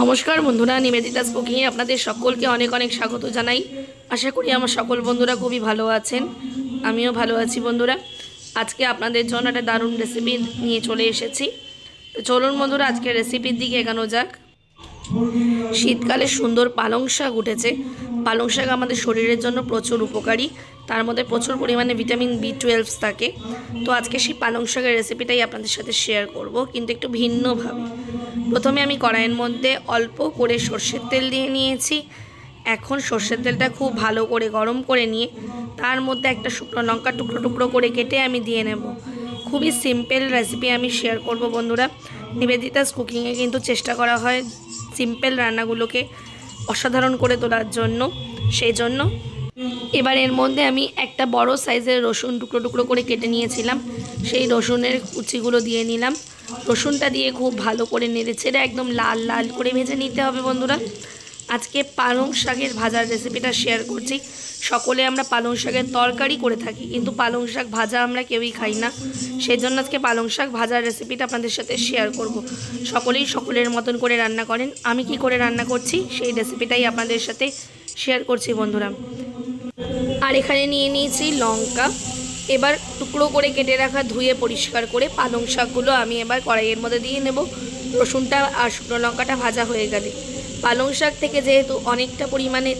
নমস্কার বন্ধুরা নিবেদিতাস কুকিংয়ে আপনাদের সকলকে অনেক অনেক স্বাগত জানাই। আশা করি আমার সকল বন্ধুরা খুবই ভালো আছেন। আমিও ভালো আছি বন্ধুরা। আজকে আপনাদের জন্য একটা দারুণ রেসিপি নিয়ে চলে এসেছি। তো চলুন বন্ধুরা আজকে রেসিপির দিকে এগানো যাক। শীতকালে সুন্দর পালং শাক উঠেছে। পালং শাক আমাদের শরীরের জন্য প্রচুর উপকারী। তার মধ্যে প্রচুর পরিমাণে ভিটামিন বি টুয়েলভস থাকে। তো আজকে সেই পালং শাকের রেসিপিটাই আপনাদের সাথে শেয়ার করব, কিন্তু একটু ভিন্নভাবে। প্রথমে আমি কড়াইয়ের মধ্যে অল্প করে সর্ষের তেল দিয়ে নিয়েছি। এখন সর্ষের তেলটা খুব ভালো করে গরম করে নিয়ে তার মধ্যে একটা শুকনো লঙ্কা টুকরো টুকরো করে কেটে আমি দিয়ে নেব। খুবই সিম্পল রেসিপি আমি শেয়ার করব বন্ধুরা। নিবেদিতাস কুকিংয়ে কিন্তু চেষ্টা করা হয় সিম্পল রান্নাগুলোকে অসাধারণ করে তোলার জন্য। সেই জন্য এবার এর মধ্যে আমি একটা বড় সাইজের রসুন টুকরো টুকরো করে কেটে নিয়েছিলাম। সেই রসুনের কুচিগুলো দিয়ে নিলাম। রসুনটা দিয়ে খুব ভালো করে নেড়ে ছেড়ে একদম লাল লাল করে ভেজে নিতে হবে বন্ধুরা। আজকে পালং শাকের ভাজার রেসিপিটা শেয়ার করছি। সকলে আমরা পালং শাকের তরকারি করে থাকি, কিন্তু পালং শাক ভাজা আমরা কেউই খাই না। সেই জন্য আজকে পালং শাক ভাজার রেসিপিটা আপনাদের সাথে শেয়ার করব। সকলেই সকলের মতন করে রান্না করেন। আমি কি করে রান্না করছি, সেই রেসিপিটাই আপনাদের সাথে শেয়ার করছি বন্ধুরা। আর এখানে নিয়ে নিয়েছি লঙ্কা। এবার টুকরো করে কেটে রাখা ধুয়ে পরিষ্কার করে পালং শাকগুলো আমি এবার কড়াইয়ের মধ্যে দিয়ে নেব। রসুনটা আর শুকনো লঙ্কাটা ভাজা হয়ে গেলে। পালং শাক থেকে যেহেতু অনেকটা পরিমাণে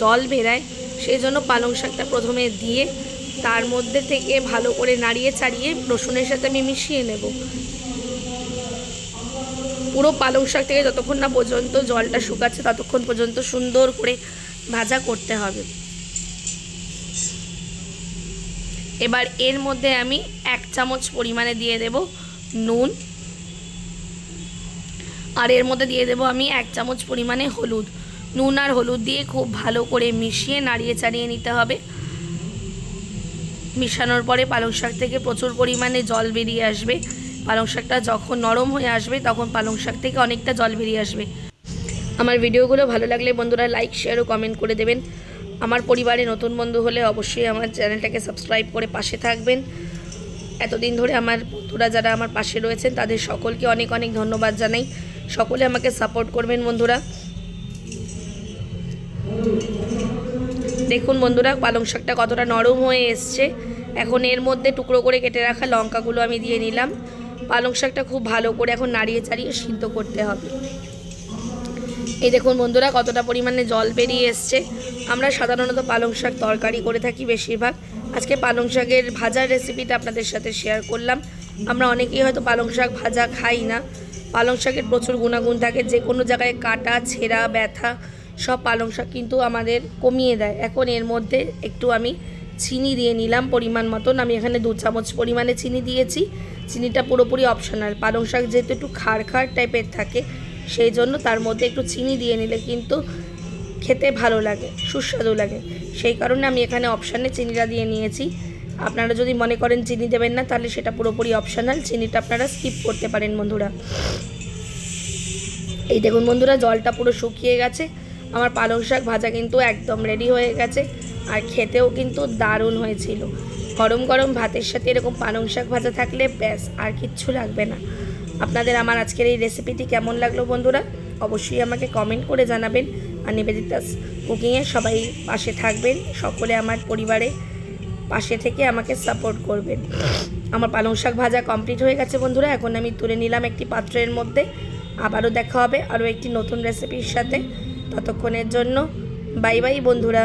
জল বেরায় সেই জন্য পালং শাকটা প্রথমে দিয়ে তার মধ্যে থেকে ভালো করে নাড়িয়ে চাড়িয়ে রসুনের সাথে আমি মিশিয়ে নেব। পুরো পালং শাক থেকে যতক্ষণ না পর্যন্ত জলটা শুকাচ্ছে, ততক্ষণ পর্যন্ত সুন্দর করে ভাজা করতে হবে। এবার এর মধ্যে আমি এক চামচ পরিমাণে দিয়ে দেব নুন। আর এর মধ্যে দিয়ে দেব আমি এক চামচ পরিমাণে হলুদ। নুন আর হলুদ দিয়ে খুব ভালো করে মিশিয়ে নাড়িয়ে চাড়িয়ে নিতে হবে। মিশানোর পরে পালং শাক থেকে প্রচুর পরিমাণে জল বেরিয়ে আসবে। পালং শাকটা যখন নরম হয়ে আসবে, তখন পালং শাক থেকে অনেকটা জল বেরিয়ে আসবে। আমার ভিডিওগুলো ভালো লাগলে বন্ধুরা লাইক শেয়ার ও কমেন্ট করে দেবেন। আমার পরিবারে নতুন বন্ধু হলে অবশ্যই আমার চ্যানেলটাকে সাবস্ক্রাইব করে পাশে থাকবেন। এতদিন ধরে আমার বন্ধুরা যারা আমার পাশে রয়েছেন, তাদের সকলকে অনেক অনেক ধন্যবাদ জানাই। সকলে আমাকে সাপোর্ট করবেন বন্ধুরা। দেখুন বন্ধুরা, পালং শাকটা কতটা নরম হয়ে এসছে। এখন এর মধ্যে টুকরো করে কেটে রাখা লঙ্কাগুলো আমি দিয়ে নিলাম। পালং শাকটা খুব ভালো করে এখন নাড়িয়ে চাড়িয়ে সিদ্ধ করতে হবে। এই দেখুন বন্ধুরা, কতটা পরিমাণে জল বেরিয়ে এসছে। আমরা সাধারণত পালং শাক তরকারি করে থাকি বেশিরভাগ। আজকে পালং শাকের ভাজার রেসিপিটা আপনাদের সাথে শেয়ার করলাম। আমরা অনেকেই হয়তো পালং শাক ভাজা খাই না। পালং শাকের প্রচুর গুণাগুণ থাকে, যে কোনো জায়গায় কাটা, ছেঁড়া, ব্যথা, সব পালং শাক কিন্তু আমাদের কমিয়ে দেয়। এখন এর মধ্যে একটু আমি চিনি দিয়ে নিলাম পরিমাণ মতন। আমি এখানে দু চামচ পরিমাণে চিনি দিয়েছি। চিনিটা পুরোপুরি অপশনাল পালং শাক যেহেতু একটু খাড় খাড় টাইপের থাকে সেই জন্য তার মধ্যে একটু চিনি দিয়ে নিলে কিন্তু খেতে ভালো লাগে, সুস্বাদু লাগে। সেই কারণে আমি এখানে অপশানে চিনিটা দিয়ে নিয়েছি। আপনারা যদি মনে করেন চিনি দেবেন না, তাহলে সেটা পুরোপুরি অপশানাল চিনিটা আপনারা স্কিপ করতে পারেন বন্ধুরা। এই দেখুন বন্ধুরা, জলটা পুরো শুকিয়ে গেছে। আমার পালং শাক ভাজা কিন্তু একদম রেডি হয়ে গেছে। আর খেতেও কিন্তু দারুণ হয়েছিল। গরম গরম ভাতের সাথে এরকম পালং শাক ভাজা থাকলে ব্যাস, আর কিচ্ছু লাগবে না। আপনাদের আমার আজকের এই রেসিপিটি কেমন লাগল বন্ধুরা? অবশ্যই আমাকে কমেন্ট করে জানাবেন। আর নিবেদিতাস কুকিংয়ে সবাই পাশে থাকবেন। সকলে আমার পরিবারে পাশে থেকে আমাকে সাপোর্ট করবেন। আমার পালং শাক ভাজা কমপ্লিট হয়ে গেছে বন্ধুরা। এখন আমি তুলে নিলাম একটি পাত্রের মধ্যে। আবারও দেখা হবে আরও একটি নতুন রেসিপির সাথে। ততক্ষণের জন্য বাই বাই বন্ধুরা।